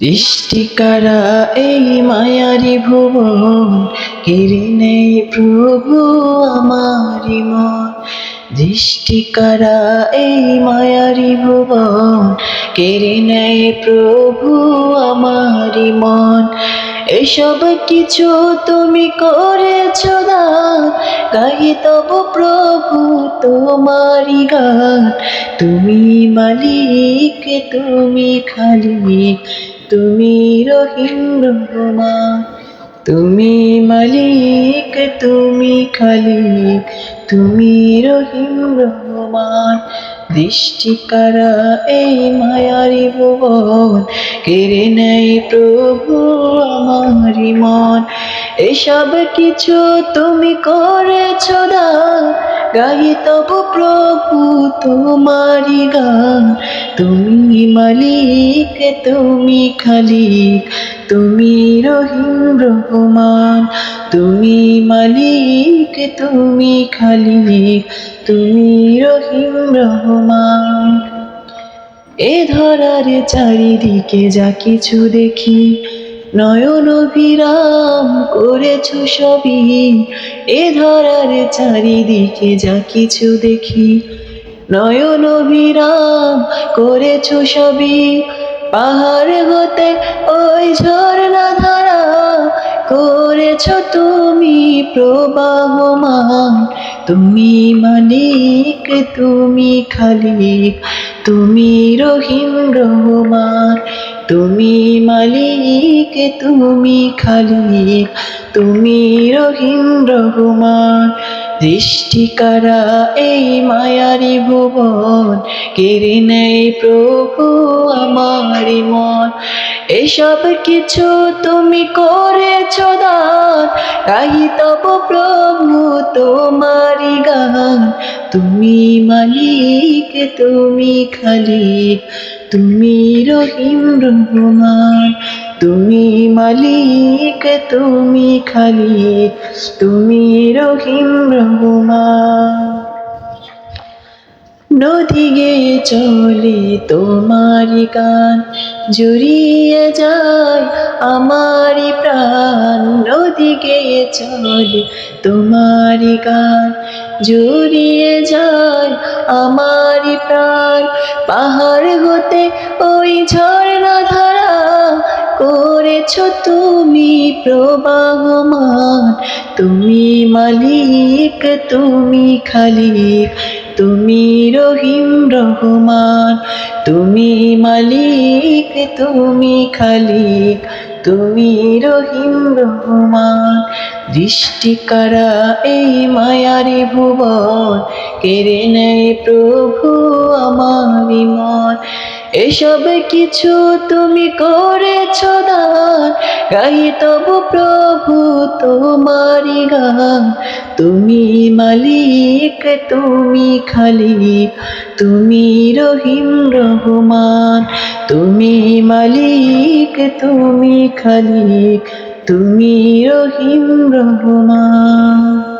দৃষ্টিকারা এই মায়ারি ভুবন? কেড়ে নেই প্রভু আমারি মন। দৃষ্টিকারা এই মায়ারি ভুবন? কেড়ে নেই প্রভু আমারি মন। এসব কিছু তুমি করেছ গাই তব প্রভু তোমারি গান। তুমি মালিক, তুমি খালিক, তুমি রহিম রহমান। তুমি মালিক, তুমি খালিক, তুমি রহিম রহমান। দৃষ্টিকারা এই মায়ারি ভুবন? কেড়ে নেই প্রভু আমারি মন। এসব কিছু তুমি করেছ দান গাই তব প্রভু তোমারি গান। তুমি মালিক, তুমি খালিক, তুমি রহিম রহমান। তুমি মালিক, তুমি খালিক, তুমি রহিম রহমান। এ ধরার চারিদিকে যা কিছু দেখি নয়ন অভিরাম করেছ সবই। এ ধরার চারিদিকে যা কিছু দেখি। নয়ন অভিরাম করেছ সবই। পাহাড় হতে ওই ঝর্ণা ধারা করেছ তুমি প্রবাহমান। তুমি মালিক, তুমি খালিক, তুমি রহিম রহমান। তুমি মালিক তুমি খালিক তুমি রহিম রহমান। দৃষ্টিকারা এই মায়ারি ভুবন, কেড়ে নেই প্রভু আমারি মন। এসব কিছু তুমি করেছ দান গাই তব প্রভু তোমারি গান। তুমি মালিক, তুমি খালিক, তুমি রহিম রহমান। তুমি মালিক, তুমি খালি তুমি রহিম রহমান নদী গেয়ে চলে তোমারি গান, জুড়িয়ে যায় আমারি প্রাণ। নদী গেয়ে চলে তোমারি গান, জুড়িয়ে যায় আমারি প্রাণ। পাহাড় হতে ওই ধারা করেছ তুমি প্রবাহমান। তুমি মালিক, তুমি খালিক, তুমি রহিম, রহমান। তুমি মালিক, তুমি খালিক, তুমি রহিম, রহমান। দৃষ্টিকারা এই মায়ারি ভুবন? কেড়ে নেয় প্রভু আমারি মন এসব কিছু তুমি করেছ দান। গাই তব প্রভু তোমারি গান। তুমি মালিক, তুমি খালিক, তুমি রহিম, রহমান। তুমি মালিক, তুমি খালিক, তুমি রহিম, রহমান।